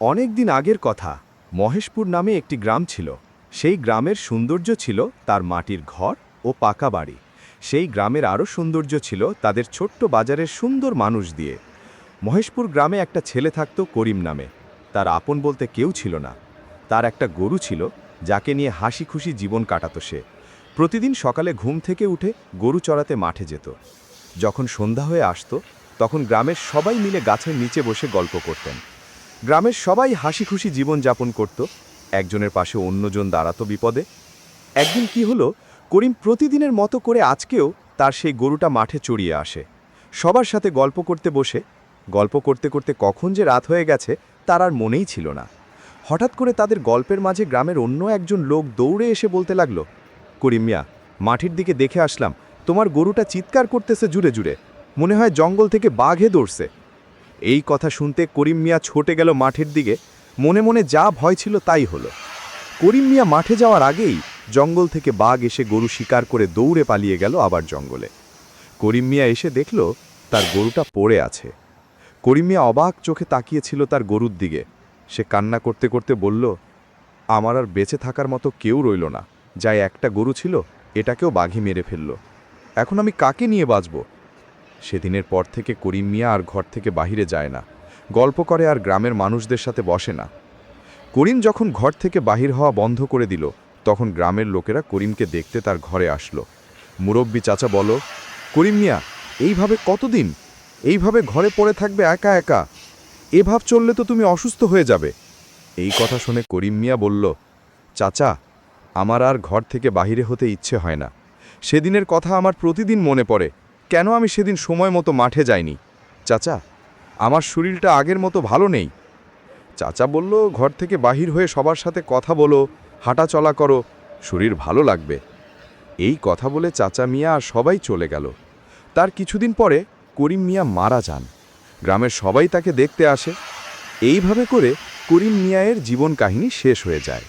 অনেক দিন আগের কথা, মহেশপুর নামে একটি গ্রাম ছিল। সেই গ্রামের সৌন্দর্য ছিল তার মাটির ঘর ও পাকা বাড়ি। সেই গ্রামের আরও সৌন্দর্য ছিল তাদের ছোট্ট বাজারের সুন্দর মানুষ দিয়ে। মহেশপুর গ্রামে একটা ছেলে থাকত করিম নামে। তার আপন বলতে কেউ ছিল না। তার একটা গরু ছিল, যাকে নিয়ে হাসি খুশি জীবন কাটাত সে। প্রতিদিন সকালে ঘুম থেকে উঠে গরু চড়াতে মাঠে যেত। যখন সন্ধ্যা হয়ে আসতো, তখন গ্রামের সবাই মিলে গাছের নিচে বসে গল্প করতেন। গ্রামের সবাই হাসি খুশি জীবন যাপন করত। একজনের পাশে অন্যজন দাঁড়াতো বিপদে। একদিন কি হলো, করিম প্রতিদিনের মতো করে আজকেও তার সেই গরুটা মাঠে চড়িয়ে আসে। সবার সাথে গল্প করতে বসে। গল্প করতে করতে কখন যে রাত হয়ে গেছে, তার আর মনেই ছিল না। হঠাৎ করে তাদের গল্পের মাঝে গ্রামের অন্য একজন লোক দৌড়ে এসে বলতে লাগল, করিম মিয়া মাটির দিকে দেখে আসলাম, তোমার গরুটা চিৎকার করতেছে জুড়ে জুড়ে। মনে হয় জঙ্গল থেকে বাঘে দৌড়ছে। এই কথা শুনতে করিম মিয়া ছুটে গেল মাঠের দিকে। মনে মনে যা ভয় ছিল তাই হলো। করিম মিয়া মাঠে যাওয়ার আগেই জঙ্গল থেকে বাঘ এসে গরু শিকার করে দৌড়ে পালিয়ে গেল আবার জঙ্গলে। করিম মিয়া এসে দেখল তার গরুটা পড়ে আছে। করিম মিয়া অবাক চোখে তাকিয়েছিল তার গরুর দিকে। সে কান্না করতে করতে বলল, আমার আর বেঁচে থাকার মতো কেউ রইল না। যাই একটা গরু ছিল, এটাকেও বাঘি মেরে ফেলল। এখন আমি কাকে নিয়ে বাঁচব? সেদিনের পর থেকে করিম মিয়া আর ঘর থেকে বাহিরে যায় না। গল্প করে আর গ্রামের মানুষদের সাথে বসে না। করিম যখন ঘর থেকে বাহির হওয়া বন্ধ করে দিল, তখন গ্রামের লোকেরা করিমকে দেখতে তার ঘরে আসলো। মুরব্বী চাচা বলো করিম মিয়া, এইভাবে কতদিন? এইভাবে ঘরে পড়ে থাকবে একা একা? এভাব চললে তো তুমি অসুস্থ হয়ে যাবে। এই কথা শুনে করিম মিয়া বলল, চাচা, আমার আর ঘর থেকে বাহিরে হতে ইচ্ছে হয় না। সেদিনের কথা আমার প্রতিদিন মনে পড়ে। কেন আমি সেদিন সময় মতো মাঠে যাইনি? চাচা, আমার শরীরটা আগের মতো ভালো নেই। চাচা বলল, ঘর থেকে বাহির হয়ে সবার সাথে কথা বলো হাঁটা চলা করো, শরীর ভালো লাগবে। এই কথা বলে চাচা মিয়া আর সবাই চলে গেল। তার কিছুদিন পরে করিম মিয়া মারা যান। গ্রামের সবাই তাকে দেখতে আসে। এইভাবে করে করিম মিয়ায়ের জীবন কাহিনী শেষ হয়ে যায়।